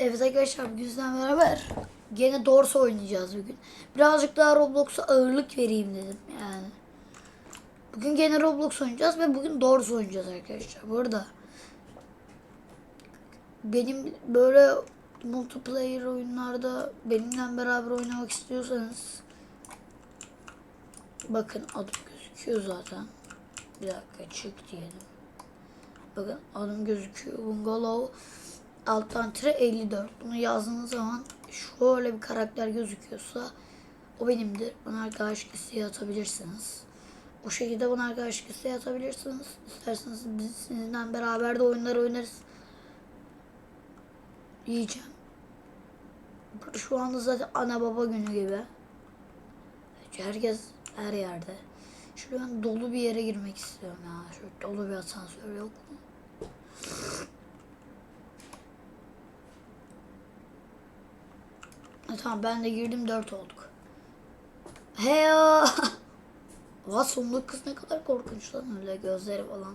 Evet arkadaşlar sizlerle beraber gene Dorsa oynayacağız bugün. Birazcık daha Roblox'a ağırlık vereyim dedim yani. Bugün gene Roblox oynayacağız ve bugün Dorsa oynayacağız arkadaşlar. Burada benim böyle multiplayer oyunlarda benimle beraber oynamak istiyorsanız bakın adım gözüküyor zaten. Bir dakika çık diyelim. Bakın adım gözüküyor. Bungalow alttan tire 54. Bunu yazdığınız zaman şöyle bir karakter gözüküyorsa o benimdir. Bana arkadaşlık isteği atabilirsiniz. Bu şekilde bana arkadaşlık isteği atabilirsiniz. İsterseniz biz sizinle beraber de oyunlar oynarız. Yiyeceğim. Şu anda zaten ana baba günü gibi. Herkes her yerde. Şuradan dolu bir yere girmek istiyorum ya. Şöyle dolu bir asansör yok mu? Ha, tamam ben de girdim 4 olduk. Heyo. Vah sonunda kız ne kadar korkunç lan öyle gözleri falan.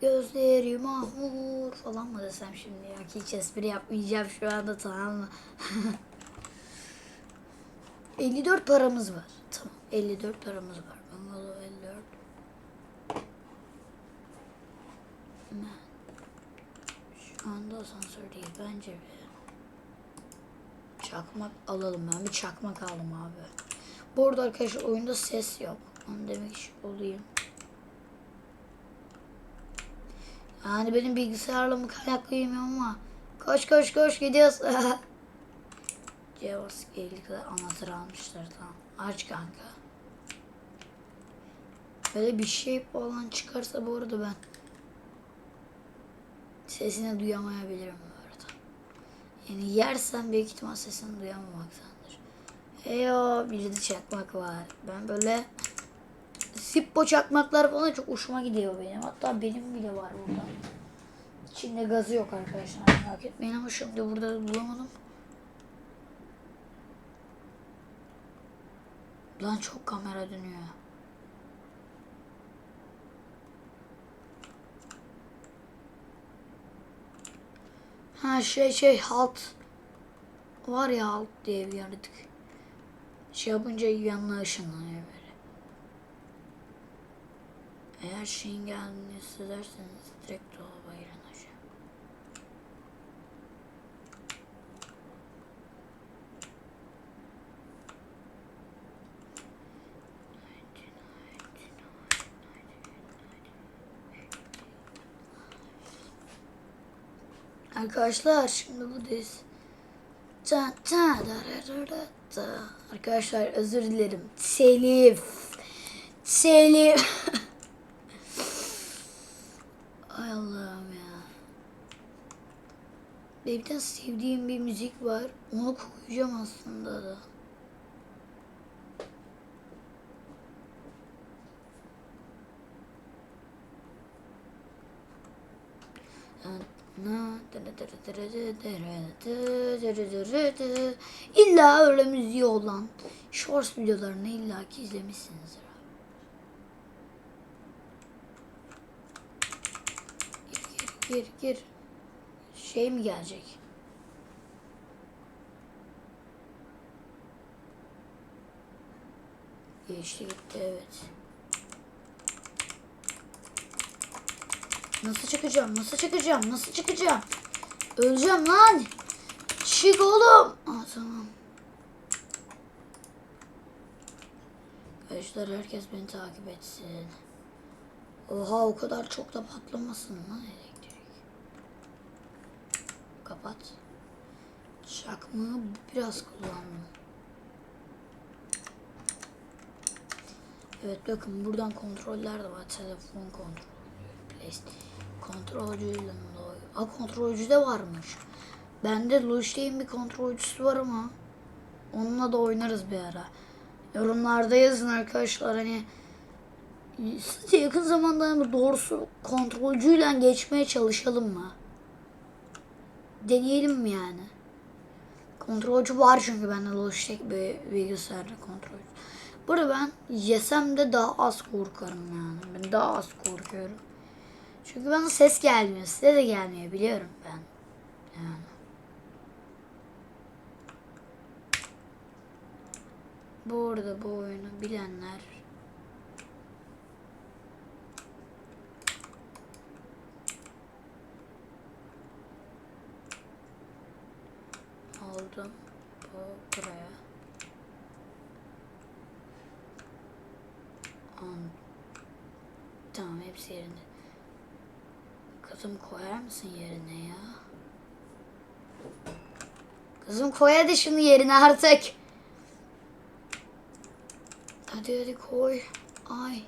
Gözleri mahmur falan mı desem şimdi ya hiç espri yapmayacağım şu anda tamam mı? 54 paramız var. Tamam 54 paramız var. Bungalow 54. Ben şu anda asansör değil bence bir çakmak alalım ben bir çakmak aldım abi. Bu arada arkadaşlar oyunda ses yok. Onu demek olayım. Yani benim bilgisayarla mı kaynaklı bilmiyorum ama koş koş koş gidiyoruz. Cevaz ilgili kadar almışlar tamam. Aç kanka. Böyle bir şey falan çıkarsa bu arada ben sesini duyamayabilirim. Yani yersem büyük ihtimal sesini duyamamaktandır. Eyo bir de çakmak var. Ben böyle Sippo çakmaklar falan çok hoşuma gidiyor benim. Hatta benim bile var burada. İçinde gazı yok arkadaşlar merak etmeyin ama şimdi burada da bulamadım. Lan çok kamera dönüyor. Ha şey şey halt var ya halt diye bir yaratık. Şey yapınca yanına ışınlanıyor böyle. Eğer şeyin geldiğini hissederseniz direkt Arkadaşlar şimdi da da. Arkadaşlar özür dilerim. Selif. Selif. Ay Allah'ım ya. Tane sevdiğim bir müzik var. Onu koyacağım aslında da. İlla öyle müziği olan shorts videolarını illaki izlemişsinizdir. Gir gir gir. Şey mi gelecek? Geçti gitti evet. Nasıl çıkacağım? Nasıl çıkacağım? Nasıl çıkacağım? Öleceğim lan. Çık oğlum. Aa, tamam. Arkadaşlar herkes beni takip etsin. Oha o kadar çok da patlamasın lan elektrik. Kapat. Çakmağı biraz kullandım. Evet bakın buradan kontroller de var. Telefon kontrolü. PlayStation. Kontrolcüyle Aa kontrolcü de varmış. Bende Luştey'in bir kontrolcüsü var ama onunla da oynarız bir ara. Yorumlarda yazın arkadaşlar hani sizce yakın zamanda hani doğrusu kontrolcüyle geçmeye çalışalım mı? Deneyelim mi yani? Kontrolcü var çünkü bende Logitech bir bilgisayarda kontrolcü. Burada ben yesem de daha az korkarım yani. Ben daha az korkuyorum. Çünkü bana ses gelmiyor. Size de gelmiyor biliyorum ben. Yani. Bu arada bu oyunu bilenler aldım bu buraya. Tamam hepsi yerinde kızım koyar mısın yerine ya kızım koy hadi şunu yerine artık hadi hadi koy ay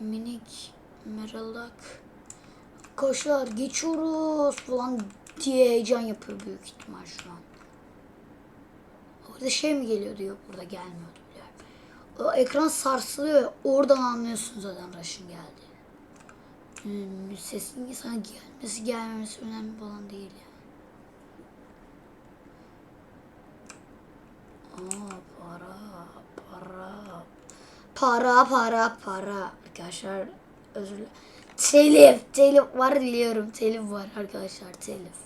minik meralak Koşar geçiyoruz falan diye heyecan yapıyor büyük ihtimal şu an. Orada şey mi geliyordu yok burada gelmiyordu bile. O ekran sarsılıyor oradan anlıyorsun zaten Rush'ın geldi. Hmm, sesin sana gelmesi gelmemesi önemli falan değil yani. Aa para para para para para arkadaşlar özür dilerim. Telif telif var biliyorum telif var arkadaşlar telif.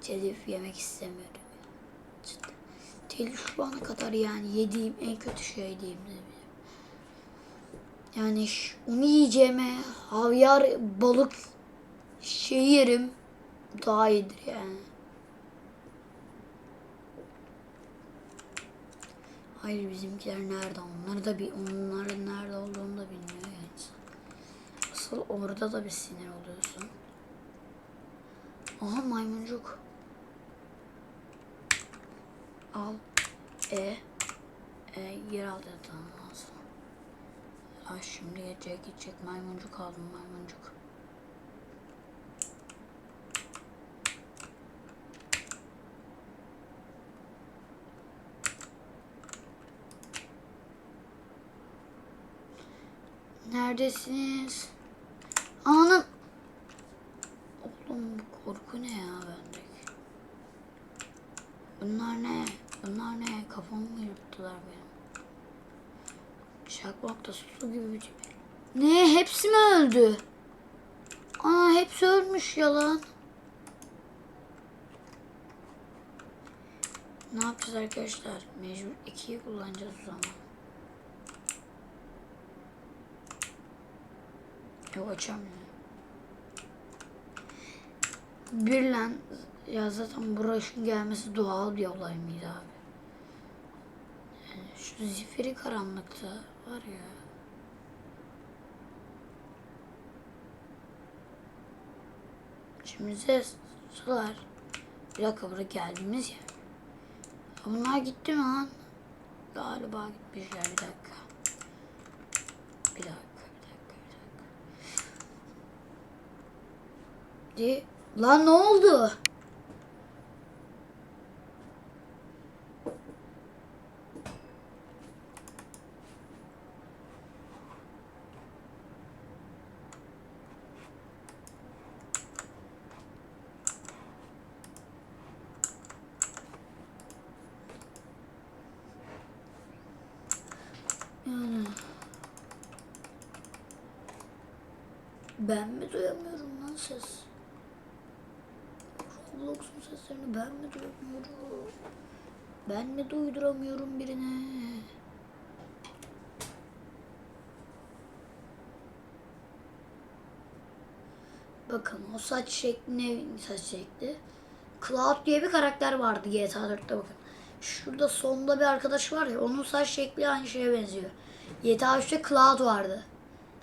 Telif yemek istemiyorum. Cidden. Telif şu ana kadar yani yediğim en kötü şey diyeyim. Yani onu yiyeceğime havyar balık şey yerim daha iyidir yani. Hayır bizimkiler nerede? Onları da bir onların nerede olduğunu da bilmiyor yani. Asıl orada da bir sinir oluyorsun. Aha maymuncuk. Al. E. E yer al yatağın lazım. Ay şimdi yiyecek gidecek maymuncuk aldım maymuncuk. Neredesiniz? Anam. Oğlum bu korku ne ya bendeki? Bunlar ne? Bunlar ne? Kafamı mı yırttılar benim? Çakmak da su gibi bir şey. Ne? Hepsi mi öldü? Aa hepsi ölmüş yalan. Ne yapacağız arkadaşlar? Mecbur ikiyi kullanacağız o zaman. Yok açamıyorum. Bir lan ya zaten rush'ın gelmesi doğal bir olay mıydı abi? Yani şu zifiri karanlıkta var ya. Ses sular. Bir dakika buraya geldiğimiz. Ha, Bunlar gitti mi lan? Galiba gitmişler bir dakika. Bir dakika, bir dakika, bir dakika. Di Lan ne oldu? Yani. Ben mi duyamıyorum lan ses? Roblox'un seslerini ben mi duyamıyorum? Ben mi duyduramıyorum birine? Bakın o saç şekli ne saç şekli? Cloud diye bir karakter vardı GTA 4'te bakın. Şurada sonda bir arkadaş var ya onun saç şekli aynı şeye benziyor. GTA 3'te Cloud vardı.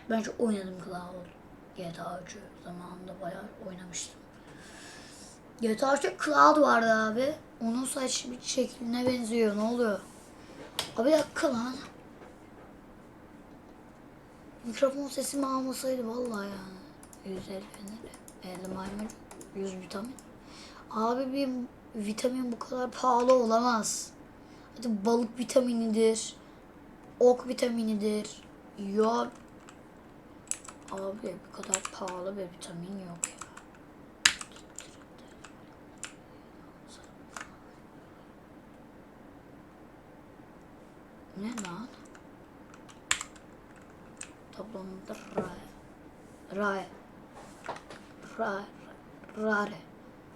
Ben çok oynadım Cloud. GTA 3'ü zamanında bayağı oynamıştım. GTA 3'te Cloud vardı abi. Onun saç bir şekline benziyor. Ne oluyor? Abi dakika lan. Mikrofon sesimi almasaydı vallahi yani. 150 lira. 50 maymun. 100 vitamin. Abi bir vitamin bu kadar pahalı olamaz. Hadi balık vitaminidir. Ok vitaminidir. Yok. Abi bu kadar pahalı bir vitamin yok ya. Ne lan? Toplumda ray. Ray. Ray. Rare.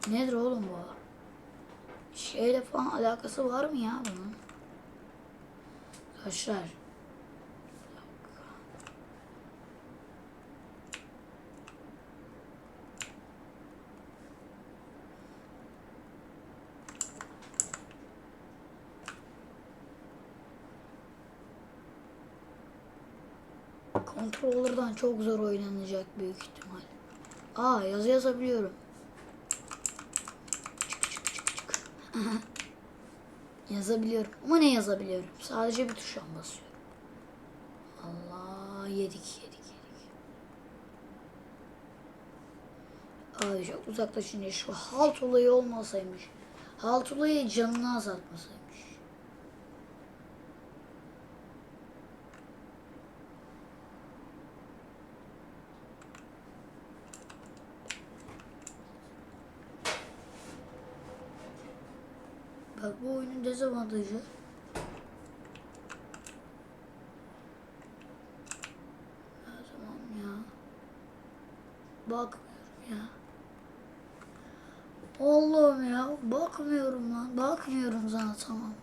Nedir oğlum bu? Şeyle falan alakası var mı ya bunun? Arkadaşlar. Controller'dan çok zor oynanacak büyük ihtimal. Aa yazı yazabiliyorum. Çık, çık, çık, çık. Yazabiliyorum. Ama ne yazabiliyorum? Sadece bir tuşa basıyorum. Allah yedik yedik yedik. Ay çok uzaklaşınca şu halt olayı olmasaymış. Halt olayı canını azaltmasaymış. Bak bu oyunun dezavantajı. Ya tamam ya. Bakmıyorum ya. Allah'ım ya. Bakmıyorum lan. Bakmıyorum sana tamam.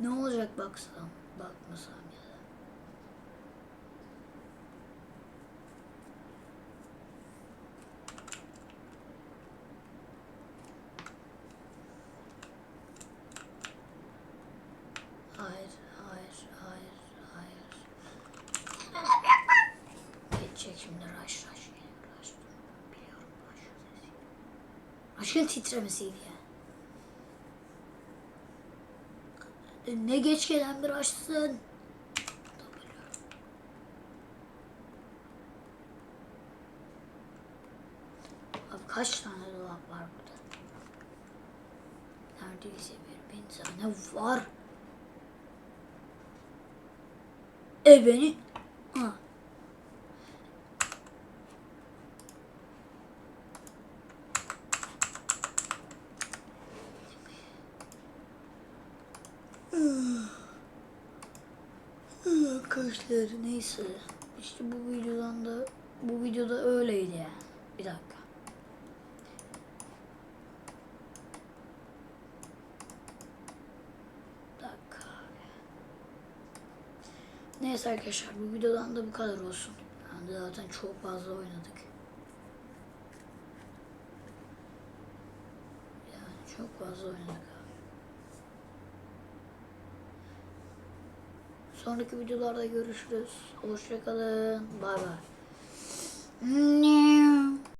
Ne olacak baksam? Bakmasam ya da. Hayır, hayır, hayır, hayır. Geçecek şimdi rush rush geliyor rush dur. Biliyorum rush sesi. Rush'ın titremesiydi ya. Ne geç gelen bir. W. Abi kaç tane dolap var burada? Neredeyse bir bin tane var. E beni. Ha. Arkadaşlar neyse. İşte bu videodan da bu videoda öyleydi yani. Bir dakika. Dakika. Neyse arkadaşlar bu videodan da bu kadar olsun. Yani zaten çok fazla oynadık. Yani çok fazla oynadık abi. Sonraki videolarda görüşürüz. Hoşçakalın. Bay bay.